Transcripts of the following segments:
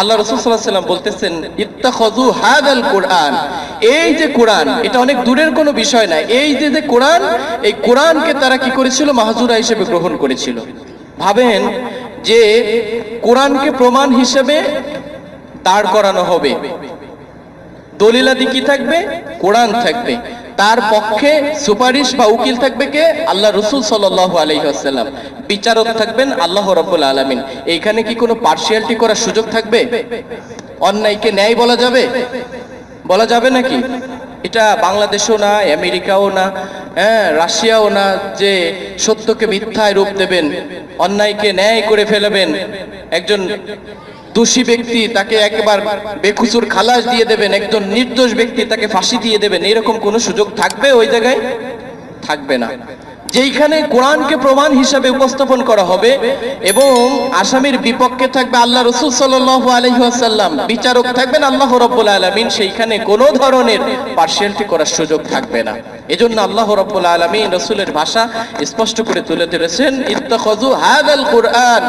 আল্লাহ রসুল সাল্লাহ সাল্লাম বলতেছেন কোরআন। এই যে কোরআন, এটা অনেক দূরের কোনো বিষয় না। এই যে যে কোরআন, এই কোরআনকে তারা কি করেছিল? মাহজুরা হিসেবে গ্রহণ করেছিল। ভাবেন যে কোরআনকে প্রমাণ হিসেবে দাঁড় করানো হবে। দলিলাদি কি থাকবে? কোরআন থাকবে। তার পক্ষে সুপারিশ বা উকিল থাকবে কে? আল্লাহ রসুল সাল্লাহ আলহিহাসাল্লাম বিচারক থাকবেন আল্লাহ রব্বুল আলমিন। এইখানে কি কোনো পার্সিয়ালিটি করার সুযোগ থাকবে? অন্যায়কে ন্যায় বলা যাবে? বলা যাবে নাকি? এটা বাংলাদেশও না, আমেরিকাও না হ্যাঁ রাশিয়াও না যে সত্যকে মিথ্যায় রূপ দেবেন, অন্যায়কে ন্যায় করে ফেলবেন। একজন দোষী ব্যক্তি তাকে একবার বেকুসুর খালাস দিয়ে দেবেন, একজন নির্দোষ ব্যক্তি তাকে ফাঁসি দিয়ে দেবেন, এরকম কোনো সুযোগ থাকবে ওই জায়গায়? থাকবে না। যেইখানে কোরআনকে প্রমাণ হিসাবে উপস্থাপন করা হবে এবং আসামির বিপক্ষে থাকবে আল্লাহ রসুল সাল্লাহ আলহিহাসাল্লাম বিচারক থাকবেন আল্লাহ রব্বুল আলমিন সেইখানে কোনো ধরনের পার্সিয়ালিটি করার সুযোগ থাকবে না এজন্য আল্লাহ রব্বুল আলমিন রসুলের ভাষা স্পষ্ট করে তুলে ধরেছেন ইত্তাখযু হাদাল কোরআন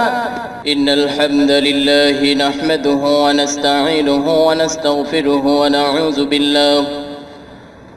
إن الحمد لله نحمده ونستعينه ونستغفره ونعوذ بالله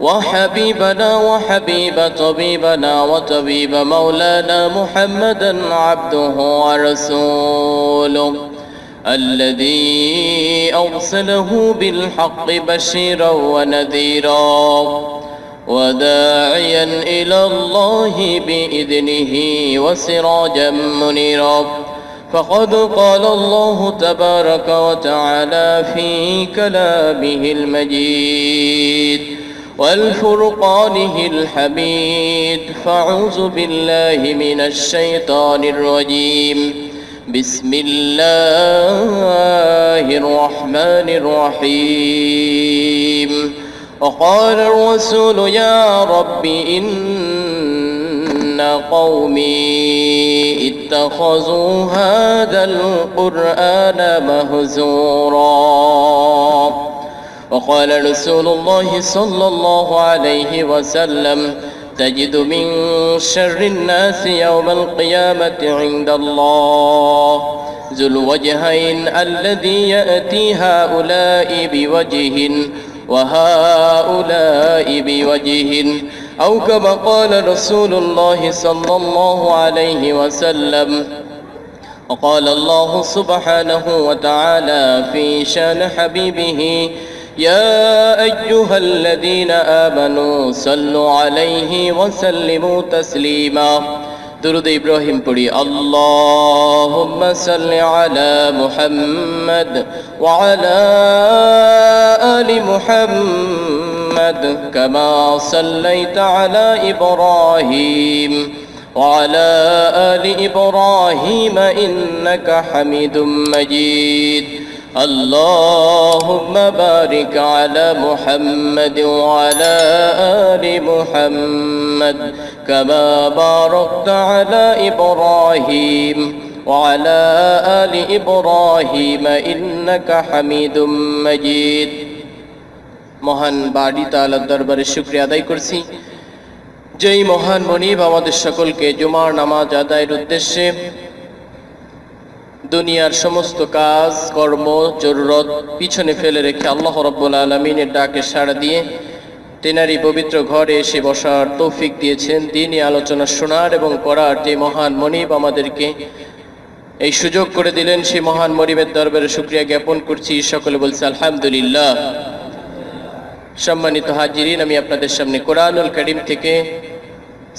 وحبيبنا وحبيب طبيبنا وطبيب مولانا محمدا عبده ورسوله الذي أرسله بالحق بشيرا ونذيرا وداعيا إلى الله بإذنه وسراجا منيرا فقد قال الله تبارك وتعالى في كلامه المجيد والفرقانه الحميد. فأعوذ بالله من الشيطان الرجيم. بسم الله الرحمن الرحيم. وقال الرسول يا رب إن قومي اتخذوا هذا القرآن مهزورا. وقال رسول الله صلى الله عليه وسلم تجد من شر الناس يوم القيامة عند الله ذو الوجهين الذي يأتي هؤلاء بوجه وهؤلاء بوجه. أو كما قال رسول الله صلى الله عليه وسلم وقال الله سبحانه وتعالى في شان حبيبه يا أيها الذين آمنوا صلوا عليه وسلموا تسليما. درود إبراهيم পড়ি اللهم صل على محمد وعلى آل محمد كما صليت على إبراهيم وعلى آل إبراهيم إنك حميد مجيد. اللهم بارك على محمد وعلى آل محمد كما باركت على إبراهيم وعلى آل إبراهيم إنك حميد مجيد মহান বাড়ি তালার দরবারে শুক্রিয়া আদায় করছি যেই মহান মনিব আমাদের সকলকে জুমার নামাজ আদায়ের উদ্দেশ্যে দুনিয়ার সমস্ত কাজ, কর্ম, জরুরত পিছনে ফেলে রেখে আল্লাহ রব্বুল আলমিনের ডাকে সাড়া দিয়ে তেনারি পবিত্র ঘরে এসে বসার তৌফিক দিয়েছেন। দিনই আলোচনা শোনার এবং করার যে মহান মনিব আমাদেরকে এই সুযোগ করে দিলেন, সেই মহান মনিবের দরবারে শুক্রিয়া জ্ঞাপন করছি। সকলে বলছে, আলহামদুলিল্লাহ। সম্মানিত হাজিরিন, আমি আপনাদের সামনে কোরআনুল করিম থেকে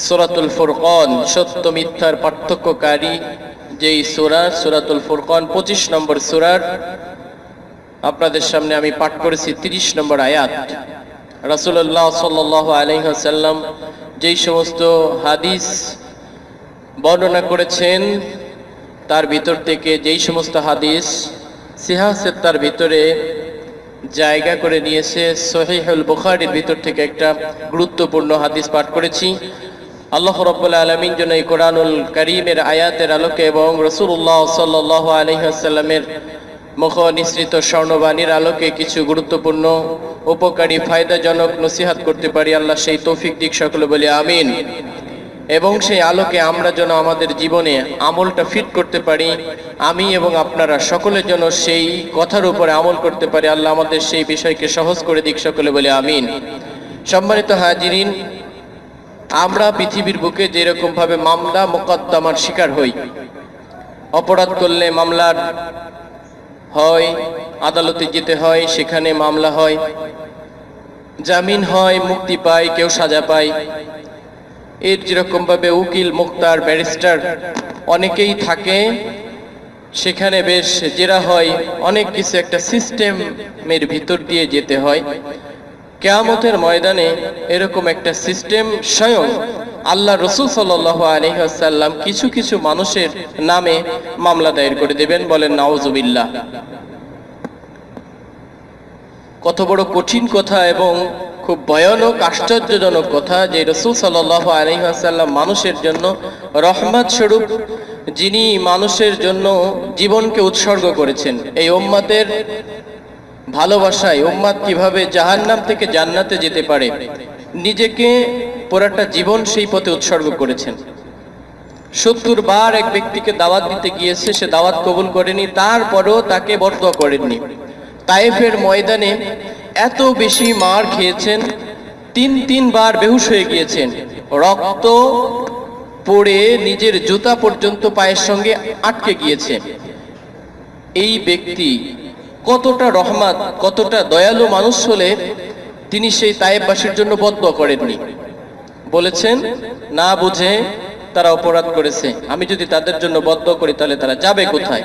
সোরাতুল ফুরকন, সত্য মিথ্যার পার্থক্যকারী যেই সুরা, সুরাতুল ফুরকন, পঁচিশ নম্বর সুরার, আপনাদের সামনে আমি পাঠ করেছি তিরিশ নম্বর আয়াত। রাসুল্লাহ সাল্ল আলহ্লাম যেই সমস্ত হাদিস বর্ণনা করেছেন, তার ভিতর থেকে যেই সমস্ত হাদিস সিহাসের তার ভিতরে জায়গা করে নিয়েছে, সহিহুল বুখারীর ভিতর থেকে একটা গুরুত্বপূর্ণ হাদিস পাঠ করেছি। আল্লাহ রব্বুল আলমিন যেন এই কোরআনুল করিমের আয়াতের আলোকে এবং রসুল্লাহ সাল্লাহ আলহিহাসাল্লামের মুখ নিঃসৃত স্বর্ণবাণীর আলোকে কিছু গুরুত্বপূর্ণ, উপকারী, ফায়দাজনক নসিহাত করতে পারি, আল্লাহ সেই তৌফিক দিক সকলে বলি আমিন। এবং সেই আলোকে আমরা যেন আমাদের জীবনে আমলটা ফিট করতে পারি, আমি এবং আপনারা সকলের জন্য সেই কথার উপরে আমল করতে পারি, আল্লাহ আমাদের সেই বিষয়কে সহজ করে দিক সকলে বলে আমিন। সম্মানিত হাজিরিন আমরা পৃথিবীর বুকে যেরকম ভাবে মামলা মোকদ্দমার শিকার হই, অপরাধ করলে মামলার হয়, আদালতে যেতে হয়, সেখানে মামলা হয়, জামিন হয়, মুক্তি পায়, কেউ সাজা পায়। এর যেরকম ভাবে উকিল, মুক্তার, ব্যারিস্টার অনেকেই থাকে, সেখানে বেশ জেরা হয়, অনেক কিছু একটা সিস্টেমের ভিতর দিয়ে যেতে হয়। কেয়ামতের ময়দানে এরকম একটা সিস্টেম স্বয়ং আল্লাহ রসুল সাল আলহাসাল্লাম কিছু কিছু মানুষের নামে মামলা দায়ের করে দেবেন, বলেন নওয়াজুবিল্লাহ কত বড় কঠিন কথা এবং খুব ভয়ানক, আশ্চর্যজনক কথা যে রসুল সাল্লাহ আলহাসাল্লাম মানুষের জন্য রহমত স্বরূপ যিনি মানুষের জন্য জীবনকে উৎসর্গ করেছেন। এই ওম্মাতের ভালোবাসায় উম্মাদ কীভাবে জাহান্নাম থেকে জান্নাতে যেতে পারে? নিজেকে পুরাটা জীবন সেই পথে উৎসর্গ করেছেন। সত্তর বার এক ব্যক্তিকে দাওয়াত দিতে গিয়েছে, সে দাওয়াত কবুল করেনি, তারপরেও তাকে বরদোয়া করেননি। তাইফের ময়দানে এত বেশি মার খেয়েছেন, তিন তিনবার বেহুশ হয়ে গিয়েছেন। রক্ত পড়ে নিজের জুতা পর্যন্ত পায়ের সঙ্গে আটকে গিয়েছে। এই ব্যক্তি কতটা রহমাত, কতটা দয়ালু মানুষ হলে তিনি সেই তায়েববাসীর জন্য বদ্ধ করেননি। বলেছেন, না বুঝে তারা অপরাধ করেছে। আমি যদি তাদের জন্য বদ্ধ করি, তাহলে তারা যাবে কোথায়?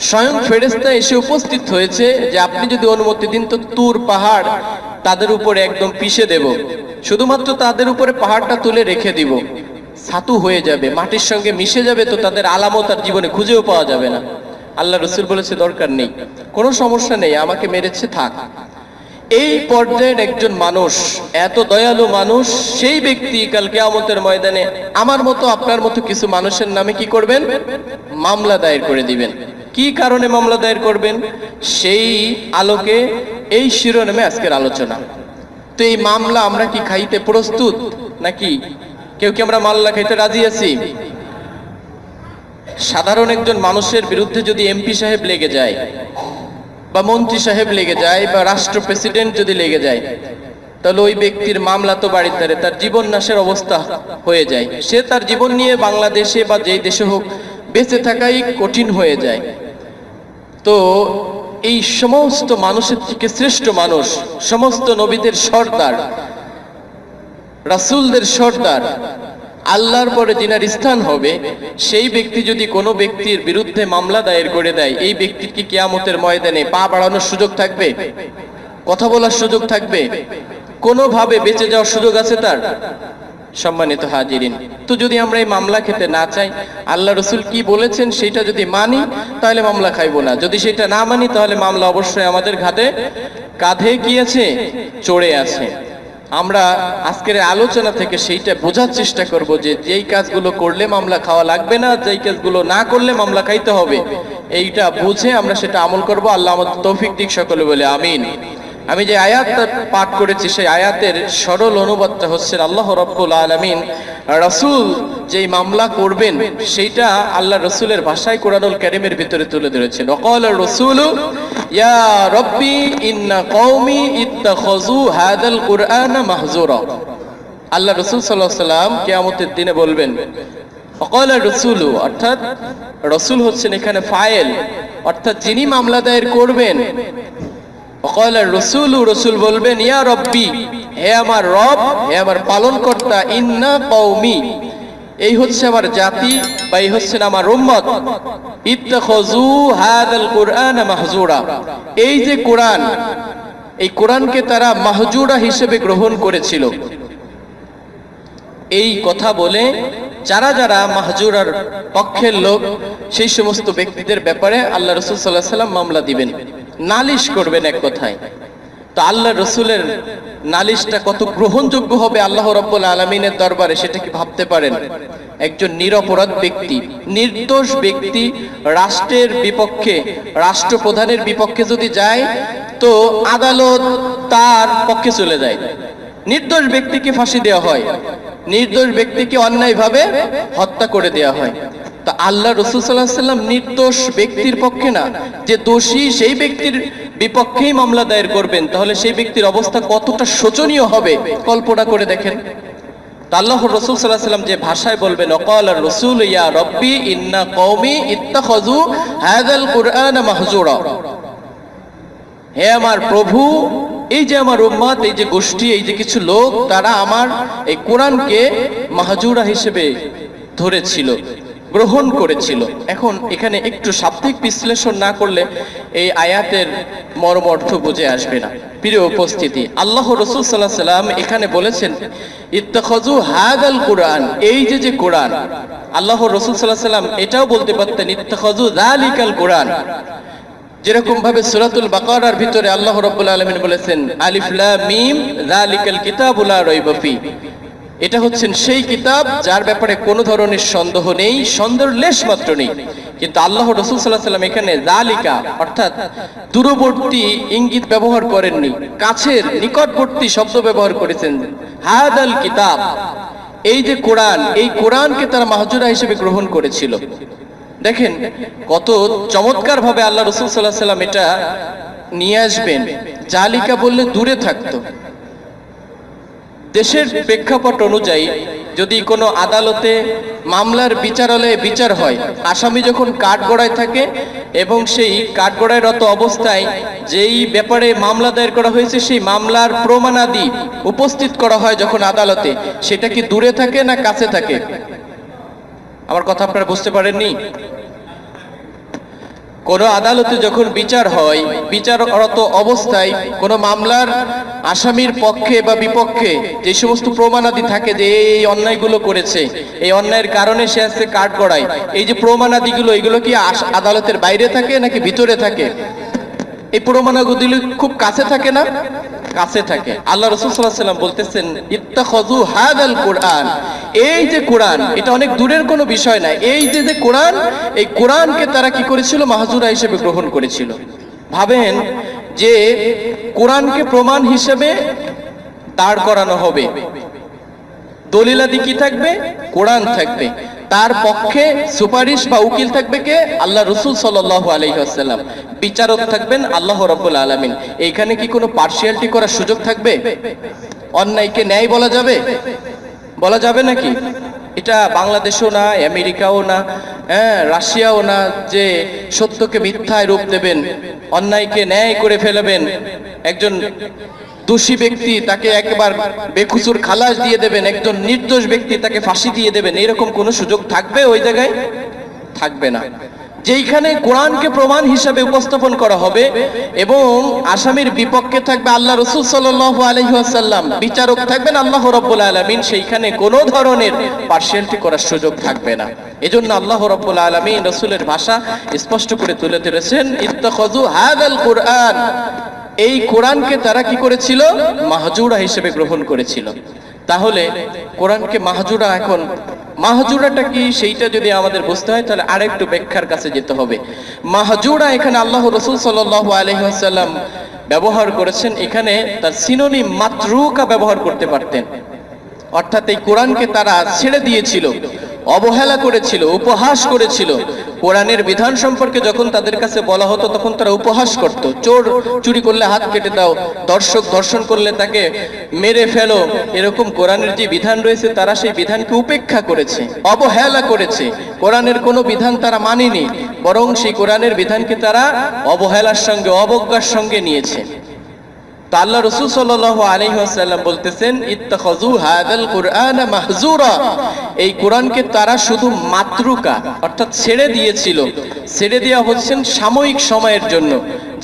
স্বয়ং ফেরেস্তা এসে উপস্থিত হয়েছে যে, আপনি যদি অনুমতি দিন, তো তুর পাহাড় তাদের উপরে একদম পিষে দেব। শুধুমাত্র তাদের উপরে পাহাড়টা তুলে রেখে দিব। ছাতু হয়ে যাবে, মাটির সঙ্গে মিশে যাবে, তো তাদের আলামত আর জীবনে খুঁজেও পাওয়া যাবে না। আল্লাহ রসুল বলেছে, দরকার নেই, কোনো সমস্যা নেই, আমাকে মেরেছে, থাক। এই পর্যায়ের একজন মানুষ, এত দয়ালু মানুষ, সেই ব্যক্তি কাল কেয়ামতের ময়দানে আমার মতো, আপনার মতো কিছু মানুষের নামে কি করবেন? মামলা দায়ের করে দিবেন। কি কারণে মামলা দায়ের করবেন? সেই আলোকে, এই শিরোনামে আজকের আলোচনা। তো এই মামলা আমরা কি খাইতে প্রস্তুত? নাকি কেউ কি আমরা মামলা খাইতে রাজি আছি? সাধারণ একজন মানুষের বিরুদ্ধে যদি এমপি সাহেব লেগে যায়, বা মন্ত্রী সাহেব লেগে যায়, বা রাষ্ট্র প্রেসিডেন্ট যদি লেগে যায়, তাহলে ওই ব্যক্তির মামলা তো বাড়িতে তারে তার জীবন নাশের অবস্থা হয়ে যায়। সে তার জীবন নিয়ে বাংলাদেশে বা যেই দেশে হোক বেঁচে থাকাই কঠিন হয়ে যায়। তো এই সমস্ত মানুষের থেকে শ্রেষ্ঠ মানুষ, সমস্ত নবীদের সর্দার, রাসূলদের সর্দার আল্লাহর পরে যিনার স্থান হবে, সেই ব্যক্তি যদি কোনো ব্যক্তির বিরুদ্ধে মামলা দায়ের করে দেয়, এই ব্যক্তির কি কিয়ামতের ময়দানে পা বাড়ানোর সুযোগ থাকবে? কথা বলার সুযোগ থাকবে? কোনোভাবে বেঁচে যাওয়ার সুযোগ আছে তার? সম্মানিত হাজিরিন, তো যদি আমরা এই মামলা খেতে না চাই, আল্লাহ রসুল কি বলেছেন সেটা যদি মানি, তাহলে মামলা খাইবো না। যদি সেটা না মানি, তাহলে মামলা অবশ্যই আমাদের ঘাটে কাঁধে কি আছে চড়ে আছে। আমরা আজকের আলোচনা থেকে সেইটা বোঝার চেষ্টা করব যে যেই কাজগুলো করলে মামলা খাওয়া লাগবে না, যেই কাজগুলো না করলে মামলা খাইতে হবে। এইটা বুঝে আমরা সেটা আমল করব। আল্লাহ আমাদের তৌফিক দিক সকলে বলে, আমিন। আমি যে আয়াত পাঠ করেছি, সেই আয়াতের সরল অনুবাদটা হচ্ছেন আল্লাহ রব্বুল আলমিন রাসূল যেই মামলা করবেন, সেইটা আল্লাহ রসুলের ভাষায় কোরআনুল কারিমের ভিতরে তুলে ধরেছেন। অকল রসুল, ইয়া রব্বি ইন্না কওমি ইত্তাখাযু হাদাল কুরআন মাহজুরা আল্লাহ রসুল আলাইহি সাল্লাম কিয়ামতের দিনে বলবেন অকল রসুল, অর্থাৎ রসুল হচ্ছেন এখানে ফায়েল, অর্থাৎ যিনি মামলা দায়ের করবেন অকল রসুল রসুল বলবেন, ইয়া রব্বি, হে আমার রব, হে আমার পালনকর্তা, ইন্না কওমি, এই হচ্ছে আমার জাতি বা এই হচ্ছেন আমার উম্মত। ইত্তাখাযু হাদাল কুরআন মাহজুরা। এই যে কোরআন, এই কোরআনকে তারা মাহজুরা হিসেবে গ্রহণ করেছিল। এই কথা বলে যারা যারা মাহজুরার পক্ষের লোক, সেই সমস্ত ব্যক্তিদের ব্যাপারে আল্লাহ রসুল সাল্লাহ সাল্লাম মামলা দিবেন। নালিশ করবেন এক কথায়। তো আল্লাহ রসুলের নালিশটা কত গ্রহণযোগ্য হবে আল্লাহ রব্বুল আলমিনের দরবারে, সেটা কি ভাবতে পারেন? একজন নিরপরাধ ব্যক্তি, নির্দোষ ব্যক্তি রাষ্ট্রের বিপক্ষে, রাষ্ট্রপ্রধানের বিপক্ষে যদি যায়, তো আদালত তার পক্ষে চলে যায়। নির্দোষ ব্যক্তিকে ফাঁসি দেওয়া হয়, নির্দোষ ব্যক্তিকে অন্যায়ভাবে হত্যা করে দেওয়া হয়। তা আল্লাহ রসুল সাল্লাহ সাল্লাম নির্দোষ ব্যক্তির পক্ষে না। যে দোষী সেই ব্যক্তির বিপক্ষেই মামলা দায়ের করবেন। তাহলে সেই ব্যক্তির অবস্থা কতটা শোচনীয় হবে? কল্পনা করে দেখেন। আল্লাহ রসুল সাল্লাহ সাল্লাম যে ভাষায় বলবেন, অকাল রসুল ইয়া রব্বি ইন্না কওমি ইত্তাখাযু হাযাল কুরআন মাহজুরা। হে আমার প্রভু, এই যে আমার উম্মত, এই যে গোষ্ঠী, এই যে কিছু লোক, তারা আমার এই কোরআনকে মাহাজুরা হিসেবে ধরেছিল। গ্রহণ করেছিল। এখন এখানে একটু শাব্দিক বিশ্লেষণ না করলে এই আয়াতের মর্ম অর্থ বুঝে আসবে না। প্রিয় উপস্থিতি, আল্লাহ রসুল সাল্লাহ সাল্লাম এখানে বলেছেন ইত্তাখাজু হাদাল কোরআন। এই যে যে কোরআন, আল্লাহ রসুল সাল্লাহ সাল্লাম এটাও বলতে পারতেন ইত্তাখাজু দালিকাল কোরআন। যেরকম ভাবে সূরাতুল বাকারার ভিতরে আল্লাহ রাব্বুল আলামিন বলেছেন, আলিফ লাম মিম, যালিকাল কিতাবুল লা রাইবা ফি। এটা হচ্ছেন সেই কিতাব যার ব্যাপারে কোনো ধরনের সন্দেহ নেই সন্দেহ লেশ মাত্র নেই। কিন্তু আল্লাহ রসুল সাল্লাহ সাল্লাম এখানে জালিকা অর্থাৎ দূরবর্তী ইঙ্গিত ব্যবহার করেননি, কাছের নিকটবর্তী শব্দ ব্যবহার করেছেন, হাদাল কিতাব। এই যে কোরআন, এই কোরআনকে তারা মাহজুরা হিসেবে গ্রহণ করেছিল। দেখেন কত চমৎকার ভাবে আল্লাহ রসুল সাল্লাহ সাল্লাম এটা নিয়ে আসবেন। জালিকা বললে দূরে থাকতো। দেশের প্রেক্ষাপট অনুযায়ী যদি কোনো আদালতে মামলার বিচারালয়ে বিচার হয়, আসামি যখন কাঠগড়ায় থাকে এবং সেই কাঠগড়ায় রত অবস্থায় যেই ব্যাপারে মামলা দায়ের করা হয়েছে, সেই মামলার প্রমাণাদি উপস্থিত করা হয় যখন আদালতে, সেটা কি দূরে থাকে না কাছে থাকে? আমার কথা আপনারা বুঝতে পারেননি? কোন আদালতে যখন বিচার হয় বিচারত অবস্থায় কোন মামলার আসামির পক্ষে বা বিপক্ষে যে সমস্ত প্রমাণাদি থাকে যে এই অন্যায়গুলো করেছে, এই অন্যায়ের কারণে সে আসছে কাঠ গড়ায়। এই যে প্রমাণাদিগুলো, এগুলো কি আদালতের বাইরে থাকে নাকি ভিতরে থাকে? এই প্রমাণাগুলি খুব কাছে থাকে না? কাছে থাকে। আল্লাহ রসুল সাল্লাহ সাল্লাম বলতেছেন, ইত্তাখাযু হাদাল কোরআন। এই যে কোরআন, এটা অনেক দূরের কোনো বিষয় না। এই যে যে কোরআন, এই কোরআনকে তারা কি করেছিল? মাহজুরা হিসেবে গ্রহণ করেছিল। ভাবেন যে কোরআনকে প্রমাণ হিসেবে দাঁড় করানো হবে। দলিলাদি কি থাকবে? কোরআন থাকবে। তার পক্ষে সুপারিশ বা উকিল থাকবে কে? আল্লাহ রসুল সাল্লাল্লাহু আলাইহি ওয়াসাল্লাম। বিচারক থাকবেন আল্লাহ রাব্বুল আলামিন। এইখানে কি কোনো পার্সিয়ালিটি করার সুযোগ থাকবে? অন্যায়কে ন্যায় বলা যাবে? বলা যাবে নাকি? এটা বাংলাদেশও না, আমেরিকাও না হ্যাঁ রাশিয়াও না যে সত্যকে মিথ্যায় রূপ দেবেন, অন্যায়কে ন্যায় করে ফেলবেন। একজন দোষী ব্যক্তি তাকে একবার বেকুসুর খালাস দিয়ে দেবেন, একজন নির্দোষ ব্যক্তি তাকে ফাঁসি দিয়ে দেবেন, এরকম কোনো সুযোগ থাকবে ওই জায়গায়? থাকবে না। যেইখানে কোরআনকে প্রমাণ হিসাবে উপস্থাপন করা হবে এবং আসামির বিপক্ষে থাকবে আল্লাহ রসুল সাল্লাল্লাহু আলাইহি ওয়াসাল্লাম, বিচারক থাকবেন আল্লাহ রব্বুল আলামিন, সেইখানে কোনো ধরনের পার্সিয়ালিটি করার সুযোগ থাকবে না। এজন্য আল্লাহ রব্বুল আলামিন রসুলের ভাষা স্পষ্ট করে তুলে ধরেছেন, ইত্তাখাযু হাদাল কোরআন। এই কোরআনকে তারা কি করেছিল? মাহজুরা হিসেবে গ্রহণ করেছিল। তাহলে কোরআনকে মাহজুরা এখন, মাহজুরাটা কি? সেইটা যদি আমাদের বুঝতে হয়, তাহলে আরেকটু ব্যাখ্যার কাছে যেতে হবে। মাহজুরা এখানে আল্লাহ রসুল সাল্লাল্লাহু আলাইহি ব্যবহার করেছেন। এখানে তার সিনোনিম মাতরুকা ব্যবহার করতে পারতেন। অর্থাৎ এই কোরআনকে তারা ছেড়ে দিয়েছিল, অবহেলা করেছিল, উপহাস করেছিল। কোরআনের বিধান সম্পর্কে যখন তাদের কাছে বলা হতো, তখন তারা উপহাস করত। চোর চুরি করলে হাত কেটে দাও, দর্শক ধর্ষণ করলে তাকে মেরে ফেলো। এরকম কোরআনের যে বিধান রয়েছে, তারা সেই বিধানকে উপেক্ষা করেছে, অবহেলা করেছে। কোরআনের কোনো বিধান তারা মানেনি, বরং সেই কোরআনের বিধানকে তারা অবহেলার সঙ্গে, অবজ্ঞার সঙ্গে নিয়েছে। তা আল্লাহ রসুল সাল্লাল্লাহু আলাইহি ওয়াসাল্লাম বলতেছেন, ইত্তাখাযু হাদাল কুরআন মাহজুরা এই কোরআনকে তারা শুধু মাতৃকা, অর্থাৎ ছেড়ে দিয়েছিল। ছেড়ে দেওয়া হচ্ছেন সাময়িক সময়ের জন্য।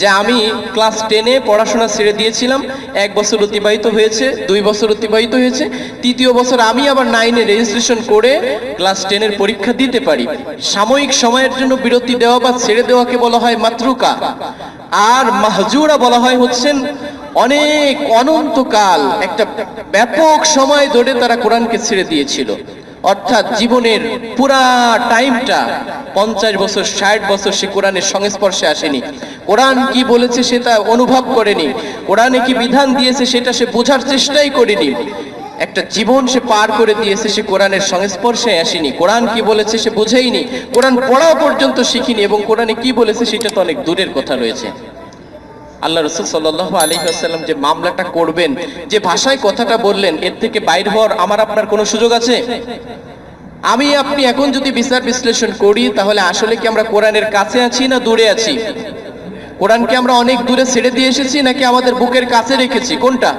যে আমি ক্লাস টেনে পড়াশোনা ছেড়ে দিয়েছিলাম, এক বছর অতিবাহিত হয়েছে, দুই বছর অতিবাহিত হয়েছে, তৃতীয় বছর আমি আবার নাইনে রেজিস্ট্রেশন করে ক্লাস টেনের পরীক্ষা দিতে পারি। সাময়িক সময়ের জন্য বিরতি দেওয়া বা ছেড়ে দেওয়াকে বলা হয় মাতৃকা। আর মাহজুরা বলা হয় হচ্ছেন অনেক অনন্তকাল একটা ব্যাপক সময় ধরে তারা কোরআনকে ছেড়ে দিয়েছিল। অর্থাৎ জীবনের পুরা টাইমটা পঞ্চাশ বছর, ষাট বছর সে কোরআনের সংস্পর্শে আসেনি। কোরআন কি বলেছে সেটা অনুভব করেনি। কোরআনে কি বিধান দিয়েছে সেটা সে বোঝার চেষ্টাই করেনি। একটা জীবন সে পার করে দিয়েছে সে কোরআনের সংস্পর্শে আসেনি। কোরআন কি বলেছে সে বুঝেইনি। কোরআন পড়া পর্যন্ত শিখিনি এবং কোরআনে কি বলেছে সেটা তো অনেক দূরের কথা রয়েছে। আল্লাহ রসুল সাল্লাহ আলী আসাল্লাম যে মামলাটা করবেন, যে ভাষায় কথাটা বললেন, এর থেকে বাইর হওয়ার আমার আপনার কোনো সুযোগ আছে? আমি, আপনি এখন যদি বিচার বিশ্লেষণ করি, তাহলে আসলে কি আমরা কোরআনের কাছে আছি না দূরে আছি? কোরআনকে আমরা অনেক দূরে ছেড়ে দিয়ে এসেছি, নাকি আমাদের বুকের কাছে রেখেছি? কোনটা?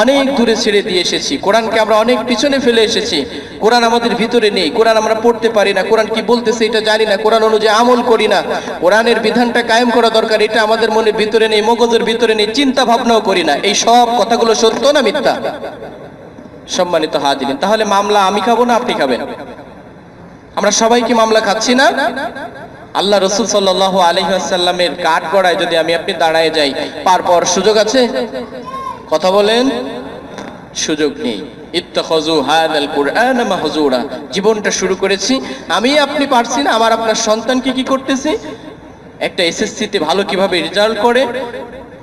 অনেক দূরে ছেড়ে দিয়ে এসেছি। কোরআনকে আমরা অনেক পিছনে ফেলে এসেছি। কোরআন আমাদের ভিতরে নেই। কোরআন আমরা পড়তে পারি না। কোরআন কি বলতেছে এটা জানি না। কোরআন অনুযায়ী আমল করি না। কোরআনের বিধানটা কায়েম করা দরকার। এটা আমাদের মনের ভিতরে নেই, মগজের ভিতরে নেই চিন্তা ভাবনাও করি না। এই সব কথাগুলো সত্য না মিথ্যা? সম্মানিত হাজিরিন, তাহলে মামলা আমি খাব না আপনি খাবেন? আমরা সবাই কি মামলা খাচ্ছি না? আল্লাহ রসুল সাল্লাহ আলহিহাসাল্লামের কাঠ গড়ায় যদি আমি আপনি দাঁড়ায় যাই, পার পাওয়ার সুযোগ আছে? কথা বলেন? সুযোগ নেই। জীবনটা শুরু করেছি। আমি আপনি পারছি না, আমার আপনার সন্তানকে কি করতেছি? একটা এসএসসিতে ভালো কীভাবে রেজাল্ট করে?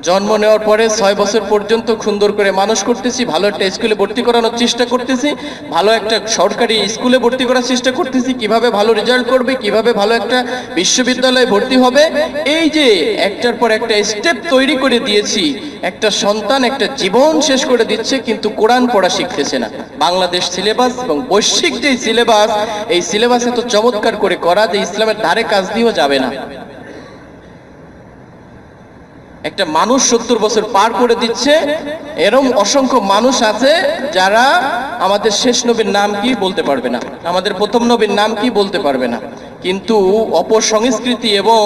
জন্ম নেওয়ার পরে ছয় বছর পর্যন্ত সুন্দর করে মানুষ করতেছি, ভালো একটা স্কুলে ভর্তি করানোর চেষ্টা করতেছি, ভালো একটা সরকারি স্কুলে ভর্তি করার চেষ্টা করতেছি, কীভাবে ভালো রেজাল্ট করবে, কীভাবে ভালো একটা বিশ্ববিদ্যালয়ে ভর্তি হবে। এই যে একটার পর একটা স্টেপ তৈরি করে দিয়েছি, একটা সন্তান, একটা জীবন শেষ করে দিচ্ছে, কিন্তু কোরআন পড়া শিখতেছে না। বাংলাদেশ সিলেবাস এবং বৈশ্বিক যে সিলেবাস এই সিলেবাস এত চমৎকার করে করা যে ইসলামের ধারে কাজ দিয়েও যাবে না। একটা মানুষ সত্তর বছর পার করে দিচ্ছে, এরম অসংখ্য মানুষ আছে যারা আমাদের শেষ নবীর নাম কি বলতে পারবে না, আমাদের প্রথম নবীর নাম কি বলতে পারবে না। কিন্তু অপসংস্কৃতি এবং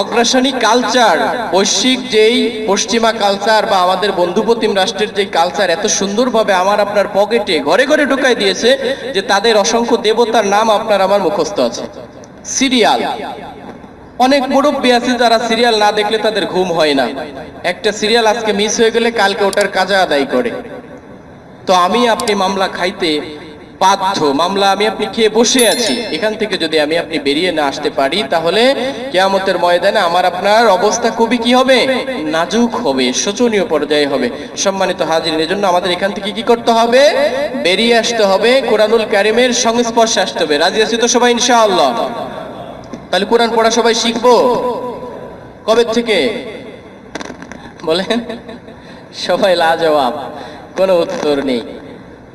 অগ্রাসনী কালচার বৈশ্বিক যেই পশ্চিমা কালচার বা আমাদের বন্ধুপ্রতিম রাষ্ট্রের যে কালচার এত সুন্দরভাবে আমার আপনার পকেটে ঘরে ঘরে ঢুকাই দিয়েছে যে তাদের অসংখ্য দেবতার নাম আপনার আমার মুখস্থ আছে। সিরিয়াল। অনেক মুরব্বী আছে যারা সিরিয়াল না দেখলে তাদের ঘুম হয় না। একটা সিরিয়াল আজকে মিস হয়ে গেলে কালকে ওটার কাজা আদায় করে। তো আমি আপনি মামলা খাইতে বাধ্য। মামলা আমি আপনি খেয়ে বসে আছি। এখান থেকে যদি আমি আপনি বেরিয়ে না আসতে পারি, তাহলে কেয়ামতের ময়দানে আমার আপনার অবস্থা খুবই কি হবে? নাজুক হবে, শোচনীয় পর্যায়ে হবে। সম্মানিত হাজির, এজন্য আমাদের এখান থেকে কি করতে হবে? বেরিয়ে আসতে হবে। কোরআনুল কারিমের সংস্পর্শে আসতে হবে। রাজি আছি তো সবাই, ইনশাআল্লাহ? তাহলে কোরআন পড়া সবাই শিখব। কবে থেকে? বলেন, সবাই লাজবাব, কোনো উত্তর নেই।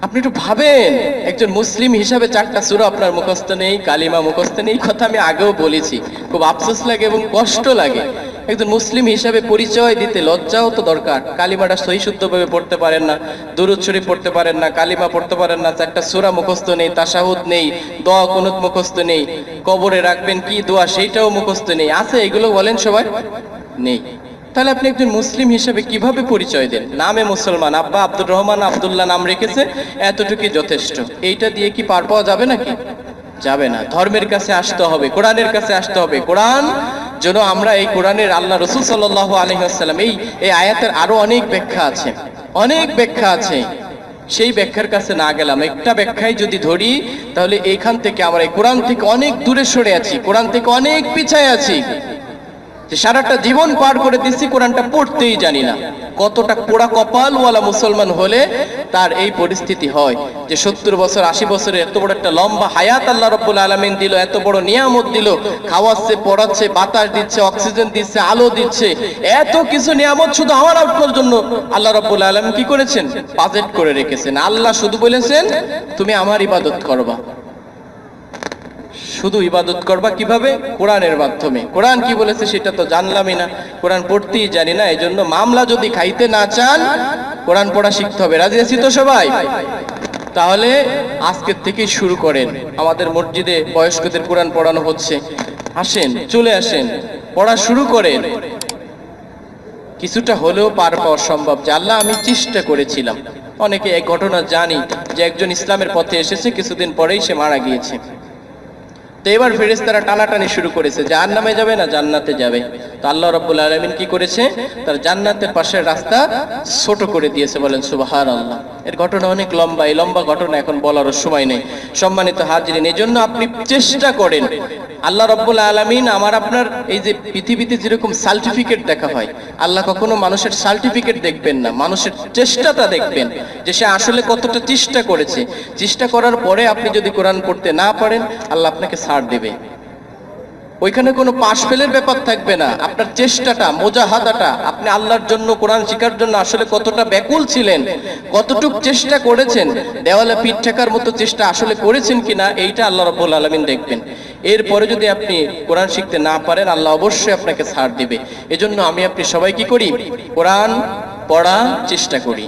আপনি একটু ভাবেন, একজন মুসলিম হিসাবে চারটা সুরা আপনার মুখস্থ নেই, কালিমা মুখস্থ নেই, কথা আমি আগেও বলেছি। খুব আফসোস লাগে এবং কষ্ট লাগে। একজন মুসলিম হিসাবে পরিচয় দিতে লজ্জাও তো দরকার। কালিমাটা সহি শুদ্ধভাবে পড়তে পারেন না, দুরুদ পড়তে পারেন না, কালিমা পড়তে পারেন না, চারটা সুরা মুখস্থ নেই তাসাহুদ নেই, দোয়া কুনুত মুখস্থ নেই, কবরে রাখবেন কি দোয়া সেইটাও মুখস্থ নেই। আছে এগুলো বলেন সবাই? নেই। তাহলে আপনি একজন মুসলিম হিসেবে কীভাবে পরিচয় দেন? নামে মুসলমান, আব্বা আব্দুর রহমান, আবদুল্লাহ নাম রেখেছে এতটুকুই যথেষ্ট। এইটা দিয়ে কি পার পাওয়া যাবে নাকি? যাবে না। ধর্মের কাছে আসতে হবে, কোরআনের কাছে আসতে হবে। কোরআন যেন আমরা এই কোরআনের আল্লাহ রসুল সাল্লাহ আলহিহাসাল্লাম এই এই আয়াতের আরও অনেক ব্যাখ্যা আছে। অনেক ব্যাখ্যা আছে। সেই ব্যাখ্যার কাছে না গেলাম। একটা ব্যাখ্যায় যদি ধরি, তাহলে এখান থেকে আমরা এই কোরআন থেকে অনেক দূরে সরে আছি। কোরআন থেকে অনেক পিছায় আছি। যে সারাটা জীবন পার করে দিচ্ছি কোরআনটা পড়তেই জানি না। কতটা পোড়া কপালওয়ালা মুসলমান হলে তার এই পরিস্থিতি হয় যে সত্তর বছর, আশি বছরের এত বড় একটা লম্বা হায়াত আল্লাহ রব্বুল আলমিন দিল, এত বড় নিয়ামত দিল, খাওয়াচ্ছে, পড়াচ্ছে, বাতাস দিচ্ছে, অক্সিজেন দিচ্ছে, আলো দিচ্ছে, এত কিছু নিয়ামত শুধু আমার আপনার জন্য। আল্লাহ রব্বুল আলম কি করেছেন? বাজেট করে রেখেছেন। আল্লাহ শুধু বলেছেন, তুমি আমার ইবাদত করবা। শুধু ইবাদত করবা কীভাবে? কোরআনের মাধ্যমে। কোরআন কি বলেছে সেটা তো জানলামই না। কোরআন পড়তেই জানি না এই জন্য মামলা যদি খাইতে না চান, কোরআন পড়া শিখতে হবে। রাজি আছি তো সবাই? তাহলে আজকের থেকেই শুরু করেন। আমাদের মসজিদে বয়স্কদের কোরআন পড়ানো হচ্ছে। আসেন, চলে আসেন। পড়া শুরু করেন। কিছুটা হলেও পার পাওয়া সম্ভব। যে আল্লাহ আমি চেষ্টা করেছিলাম। অনেকে এক ঘটনা জানি যে একজন ইসলামের পথে এসেছে, কিছুদিন পরেই সে মারা গিয়েছে। তো এবার ফেরেস তারা টানাটানি শুরু করেছে, জাহান্নামে যাবে না জান্নাতে যাবে? তো আল্লাহ রব্বুল আলমিন কি করেছে? তার জান্নাতের পাশের রাস্তা ছোট করে দিয়েছে, বলেন সুবাহার সুবহানাল্লাহ। এর ঘটনা অনেক লম্বা, এই লম্বা ঘটনা এখন বলারও সময় নেই। সম্মানিত হাজিরিন এই জন্য আপনি চেষ্টা করেন আল্লাহ রব্বুল আলামিন আমার আপনার এই যে পৃথিবীতে যেরকম সার্টিফিকেট দেখা হয়, আল্লাহ কখনো মানুষের সার্টিফিকেট দেখবেন না, মানুষের চেষ্টাটা দেখবেন যে সে আসলে কতটা চেষ্টা করেছে। চেষ্টা করার পরে আপনি যদি কোরআন করতে না পারেন, আল্লাহ আপনাকে ছাড় দেবে। ওইখানে কোনো পাশ ফেলের ব্যাপার থাকবে না। আপনার চেষ্টাটা, মোজাহাদাটা, আপনি আল্লাহর জন্য কোরআন শেখার জন্য আসলে কতটা ব্যাকুল ছিলেন, কতটুক চেষ্টা করেছেন, দেওয়ালে পিঠ ঠেকার মতো চেষ্টা আসলে করেছেন কিনা, এইটা আল্লাহ রব্বুল আলমিন দেখবেন। এরপরে যদি আপনি কোরআন শিখতে না পারেন, আল্লাহ অবশ্যই আপনাকে ছাড় দিবে। এজন্য আমি আপনি সবাই কি করি? কোরআন পড়া চেষ্টা করি।